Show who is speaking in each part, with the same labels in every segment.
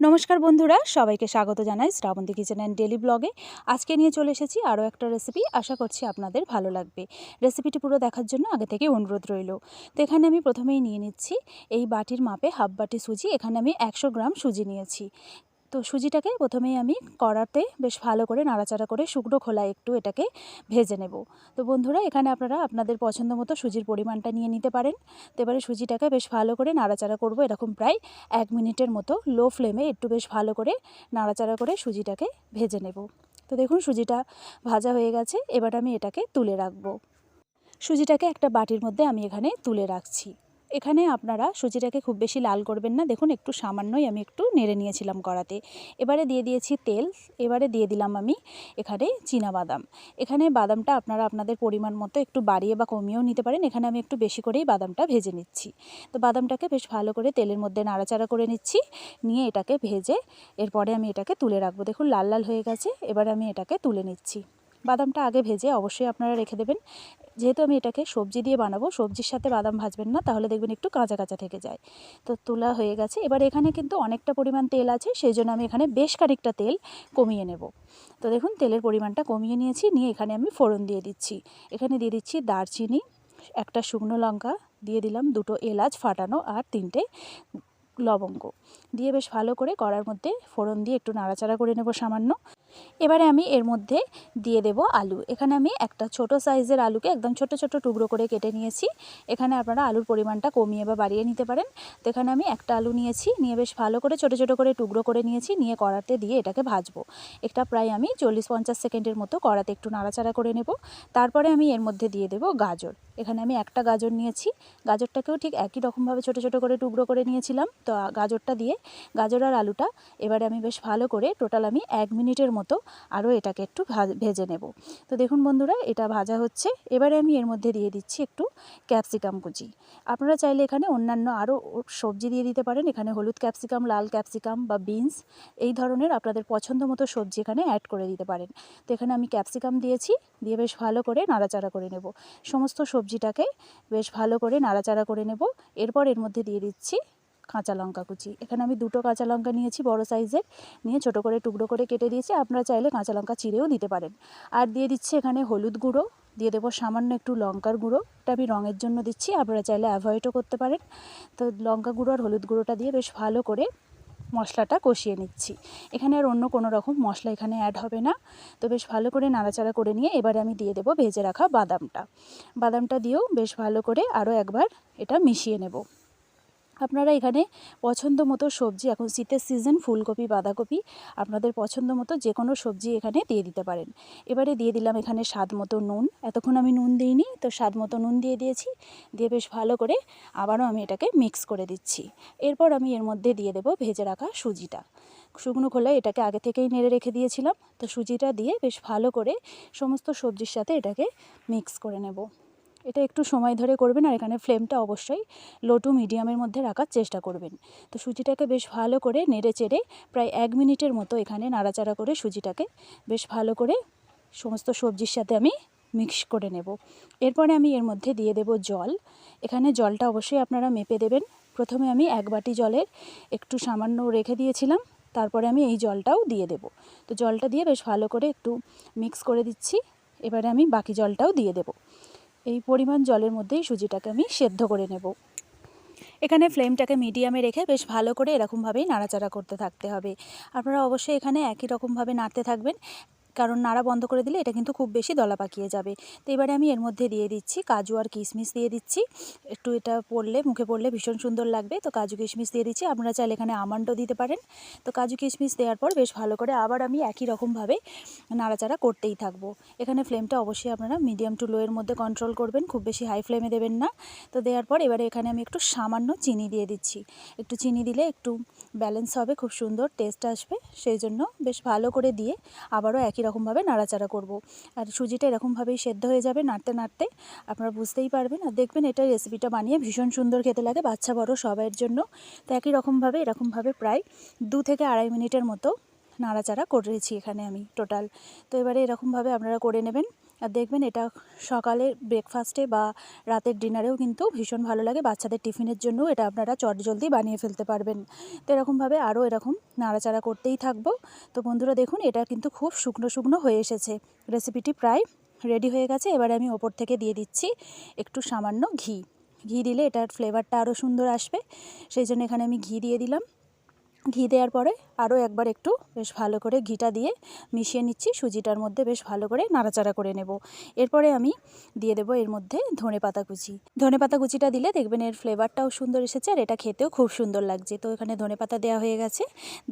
Speaker 1: নমস্কার বন্ধুরা, সবাইকে স্বাগত জানাই শ্রাবন্তী কিচেন অ্যান্ড ডেলি ব্লগে আজকে নিয়ে চলে এসেছি আরও একটা রেসিপি আশা করছি আপনাদের ভালো লাগবে। রেসিপিটি পুরো দেখার জন্য আগে থেকে অনুরোধ রইল। তো এখানে আমি প্রথমেই নিয়ে নিচ্ছি, এই বাটির মাপে হাফ বাটি সুজি, এখানে আমি একশো গ্রাম সুজি নিয়েছি। তো সুজিটাকে প্রথমেই আমি কড়াতে বেশ ভালো করে নাড়াচাড়া করে শুকনো খোলা একটু এটাকে ভেজে নেব। তো বন্ধুরা, এখানে আপনারা আপনাদের পছন্দ মতো সুজির পরিমাণটা নিয়ে নিতে পারেন। তো এবারে সুজিটাকে বেশ ভালো করে নাড়াচাড়া করব এরকম প্রায় এক মিনিটের মতো লো ফ্লেমে একটু বেশ ভালো করে নাড়াচাড়া করে সুজিটাকে ভেজে নেব। তো দেখুন, সুজিটা ভাজা হয়ে গেছে। এবার আমি এটাকে তুলে রাখব। সুজিটাকে একটা বাটির মধ্যে আমি এখানে তুলে রাখছি। এখানে আপনারা সুজিটাকে খুব বেশি লাল করবেন না। দেখুন, একটু সামান্যই আমি একটু নেড়ে নিয়েছিলাম কড়াতে। এবারে দিয়ে দিয়েছি তেল। এবারে দিয়ে দিলাম আমি এখানে বাদাম। এখানে বাদামটা আপনারা আপনাদের পরিমাণ মতো একটু বাড়িয়ে বা কমিয়েও নিতে পারেন। এখানে আমি একটু বেশি করেই বাদামটা ভেজে নিচ্ছি। তো বাদামটাকে বেশ ভালো করে তেলের মধ্যে নাড়াচাড়া করে নিচ্ছি। নিয়ে এটাকে ভেজে এরপরে আমি এটাকে তুলে রাখব। দেখুন, লাল লাল হয়ে গেছে। এবার আমি এটাকে তুলে নিচ্ছি। বাদামটা আগে ভেজে অবশ্যই আপনারা রেখে দেবেন। যেহেতু আমি এটাকে সবজি দিয়ে বানাবো, সবজির সাথে বাদাম ভাজবেন না, তাহলে দেখবেন একটু কাঁচা কাঁচা থেকে যায়। তো তোলা হয়ে গেছে। এবার এখানে কিন্তু অনেকটা পরিমাণ তেল আছে সেই জন্য আমি এখানে বেশ খানিকটা তেল কমিয়ে নেব। তো দেখুন, তেলের পরিমাণটা কমিয়ে নিয়েছি, নিয়ে এখানে আমি ফোড়ন দিয়ে দিচ্ছি। এখানে দিয়ে দিচ্ছি দারচিনি, একটা শুকনো লঙ্কা, দিয়ে দিলাম দুটো এলাচ ফাটানো আর তিনটে লবঙ্গ। দিয়ে বেশ ভালো করে কড়ার মধ্যে ফোড়ন দিয়ে একটু নাড়াচাড়া করে নেব সামান্য। এবারে আমি এর মধ্যে দিয়ে দেব আলু। এখানে আমি একটা ছোট সাইজের আলুকে একদম ছোট ছোট টুকরো করে কেটে নিয়েছি। এখানে আপনারা আলুর পরিমাণটা কমিয়ে বা বাড়িয়ে নিতে পারেন। তো এখানে আমি একটা আলু নিয়েছি, নিয়ে বেশ ভালো করে ছোট ছোট করে টুকরো করে নিয়েছি, নিয়ে কড়াতে দিয়ে এটাকে ভাজবো। এটা প্রায় আমি চল্লিশ পঞ্চাশ সেকেন্ডের মতো কড়াতে একটু নাড়াচাড়া করে নেব। তারপরে আমি এর মধ্যে দিয়ে দেব গাজর। এখানে আমি একটা গাজর নিয়েছি। গাজরটাকেও ঠিক একই রকমভাবে ছোট ছোট করে টুকরো করে নিয়েছিলাম। তো গাজরটা দিয়ে গাজর আর আলুটা এবারে আমি বেশ ভালো করে টোটাল আমি এক মিনিটের মতো আরও এটাকে একটু ভেজে নেব। তো দেখুন বন্ধুরা, এটা ভাজা হচ্ছে। এবারে আমি এর মধ্যে দিয়ে দিচ্ছি একটু ক্যাপসিকাম কুচি। আপনারা চাইলে এখানে অন্যান্য আরও সবজি দিয়ে দিতে পারেন। এখানে হলুদ ক্যাপসিকাম, লাল ক্যাপসিকাম বা বিনস এই ধরনের আপনাদের পছন্দ মতো সবজি এখানে অ্যাড করে দিতে পারেন। তো এখানে আমি ক্যাপসিকাম দিয়েছি, দিয়ে বেশ ভালো করে নাড়াচাড়া করে নেব। সমস্ত সবজিটাকে বেশ ভালো করে নাড়াচাড়া করে নেব। এরপর এর মধ্যে দিয়ে দিচ্ছি কাঁচা লঙ্কা কুচি। এখানে আমি দুটো কাঁচা লঙ্কা নিয়েছি, বড় সাইজের। নিয়ে ছোট করে টুকরো করে কেটে দিয়েছি। আপনারা চাইলে কাঁচা লঙ্কা চিড়েও দিতে পারেন। আর দিয়ে দিচ্ছি এখানে হলুদ গুঁড়ো। দিয়ে দেবো সামান্য একটু লঙ্কার গুঁড়ো। এটা আমি রঙের জন্য দিচ্ছি। আপনারা চাইলে অ্যাভয়েডও করতে পারেন। তো লঙ্কা গুঁড়ো আর হলুদ গুঁড়োটা দিয়ে বেশ ভালো করে মশলাটা কষিয়ে নিচ্ছি। এখানে আর অন্য কোনো রকম মশলা এখানে অ্যাড হবে না। তো বেশ ভালো করে নাড়াচাড়া করে নিয়ে এবারে আমি দিয়ে দেবো ভেজে রাখা বাদামটা। বাদামটা দিয়েও বেশ ভালো করে আরও একবার এটা মিশিয়ে নেব। আপনারা এখানে পছন্দ মতো সবজি, এখন শীতের সিজন ফুলকপি, বাঁধাকপি, আপনাদের পছন্দ মতো যে কোনো সবজি এখানে দিয়ে দিতে পারেন। এবারে দিয়ে দিলাম এখানে স্বাদ মতো নুন। এতক্ষণ আমি নুন দিইনি, তো স্বাদ মতো নুন দিয়ে দিয়েছি। দিয়ে বেশ ভালো করে আবারও আমি এটাকে মিক্স করে দিচ্ছি। এরপর আমি এর মধ্যে দিয়ে দেবো ভেজে রাখা সুজিটা। শুকনো খোলায় এটাকে আগে থেকেই নেড়ে রেখে দিয়েছিলাম। তো সুজিটা দিয়ে বেশ ভালো করে সমস্ত সবজির সাথে এটাকে মিক্স করে নেব। এটা একটু সময় ধরে করবেন আর এখানে ফ্লেমটা অবশ্যই লো টু মিডিয়ামের মধ্যে রাখার চেষ্টা করবেন। তো সুজিটাকে বেশ ভালো করে নেড়ে চেড়ে প্রায় এক মিনিটের মতো এখানে নাড়াচাড়া করে সুজিটাকে বেশ ভালো করে সমস্ত সবজির সাথে আমি মিক্স করে নেব। এরপরে আমি এর মধ্যে দিয়ে দেব জল। এখানে জলটা অবশ্যই আপনারা মেপে দেবেন। প্রথমে আমি এক বাটি জলের একটু সামান্য রেখে দিয়েছিলাম, তারপরে আমি এই জলটাও দিয়ে দেব। তো জলটা দিয়ে বেশ ভালো করে একটু মিক্স করে দিচ্ছি। এবারে আমি বাকি জলটাও দিয়ে দেবো। এই পরিমাণ জলের মধ্যেই সুজিটাকে আমি সেদ্ধ করে নেব। এখানে ফ্লেমটাকে মিডিয়ামে রেখে বেশ ভালো করে এরকমভাবেই নাড়াচাড়া করতে থাকতে হবে। আপনারা অবশ্যই এখানে একই রকমভাবে নাড়তে থাকবেন। কারণ নাড়া বন্ধ করে দিলে এটা কিন্তু খুব বেশি দলা পাকিয়ে যাবে। তো এবারে আমি এর মধ্যে দিয়ে দিচ্ছি কাজু আর কিশমিশ দিয়ে দিচ্ছি। একটু এটা পড়লে, মুখে পড়লে ভীষণ সুন্দর লাগবে। তো কাজু কিশমিশ দিয়ে দিচ্ছি। আপনারা চাইলে এখানে আমন্ডও দিতে পারেন। তো কাজু কিশমিশ দেওয়ার পর বেশ ভালো করে আবার আমি একই রকমভাবে নাড়াচাড়া করতেই থাকব। এখানে ফ্লেমটা অবশ্যই আপনারা মিডিয়াম টু লোয়ের মধ্যে কন্ট্রোল করবেন। খুব বেশি হাই ফ্লেমে দেবেন না। তো দেওয়ার পর এবারে এখানে আমি একটু সামান্য চিনি দিয়ে দিচ্ছি। একটু চিনি দিলে একটু ব্যালেন্স হবে, খুব সুন্দর টেস্ট আসবে। সেই জন্য বেশ ভালো করে দিয়ে আবারও একই রকমভাবে নাড়াচাড়া করব। আর সুজিটা এরকমভাবেই সেদ্ধ হয়ে যাবে নাড়তে নাড়তে। আপনারা বুঝতেই পারবেন। আর দেখবেন এটা রেসিপিটা বানিয়ে ভীষণ সুন্দর খেতে লাগে বাচ্চা বড় সবাইয়ের জন্য। তো একই রকমভাবে, এরকমভাবে প্রায় দু থেকে আড়াই মিনিটের মতো নাড়াচাড়া করেছি এখানে আমি টোটাল তো এবারে এরকমভাবে আপনারা করে নেবেন। আর দেখবেন এটা সকালে ব্রেকফাস্টে বা রাতের ডিনারেও কিন্তু ভীষণ ভালো লাগে। বাচ্চাদের টিফিনের জন্য এটা আপনারা চটজলদি বানিয়ে ফেলতে পারবেন। তো এরকমভাবে আরও এরকম নাড়াচাড়া করতেই থাকব। তো বন্ধুরা দেখুন, এটা কিন্তু খুব শুকনো শুকনো হয়ে এসেছে। রেসিপিটি প্রায় রেডি হয়ে গেছে। এবারে আমি ওপর থেকে দিয়ে দিচ্ছি একটু সামান্য ঘি। ঘি দিলে এটার ফ্লেভারটা আরও সুন্দর আসবে। সেই জন্য এখানে আমি ঘি দিয়ে দিলাম। ঘি দেওয়ার পরে আরও একবার একটু বেশ ভালো করে ঘিটা দিয়ে মিশিয়ে নিচ্ছি। সুজিটার মধ্যে বেশ ভালো করে নাড়াচাড়া করে নেব। এরপরে আমি দিয়ে দেবো এর মধ্যে ধনে পাতা কুচি। ধনে পাতা কুচিটা দিলে দেখবেন এর ফ্লেভারটাও সুন্দর এসেছে আর এটা খেতেও খুব সুন্দর লাগছে। তো এখানে ধনে পাতা দেওয়া হয়ে গেছে।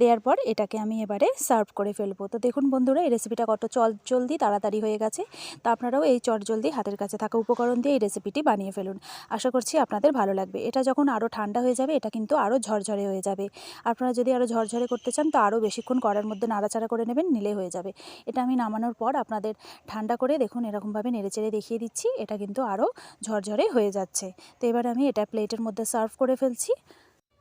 Speaker 1: দেওয়ার পর এটাকে আমি এবারে সার্ভ করে ফেলব। তো দেখুন বন্ধুরা, এই রেসিপিটা কত চল জলদি তাড়াতাড়ি হয়ে গেছে। তা আপনারাও এই চট জলদি হাতের কাছে থাকা উপকরণ দিয়ে এই রেসিপিটি বানিয়ে ফেলুন। আশা করছি আপনাদের ভালো লাগবে। এটা যখন আরও ঠান্ডা হয়ে যাবে, এটা কিন্তু আরও ঝরঝরে হয়ে যাবে। আপনারা যদি আরও ঝরঝরে করতে চান, তো আরও বেশিক্ষণ করার মধ্যে নাড়াচাড়া করে নেবেন, নিলে হয়ে যাবে। এটা আমি নামানোর পর আপনাদের ঠান্ডা করে দেখুন, এরকমভাবে নেড়েচেড়ে দেখিয়ে দিচ্ছি, এটা কিন্তু আরও ঝরঝরে হয়ে যাচ্ছে। তো এবার আমি এটা প্লেটের মধ্যে সার্ভ করে ফেলছি।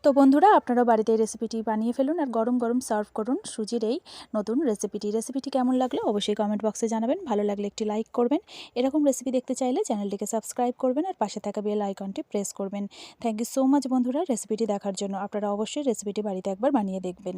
Speaker 1: তো বন্ধুরা আপনারা বাড়িতে এই রেসিপিটি বানিয়ে ফেলুন আর গরম গরম সার্ভ করুন সুজির এই নতুন রেসিপিটি রেসিপিটি কেমন লাগল অবশ্যই কমেন্ট বক্সে জানাবেন। ভালো লাগলে একটি লাইক করবেন। এরকম রেসিপি দেখতে চাইলে চ্যানেলটিকে সাবস্ক্রাইব করবেন আর পাশে থাকা বেল আইকনটি প্রেস করবেন। থ্যাংক ইউ সো মাচ বন্ধুরা রেসিপিটি দেখার জন্য। আপনারা অবশ্যই রেসিপিটি বাড়িতে একবার বানিয়ে দেখবেন।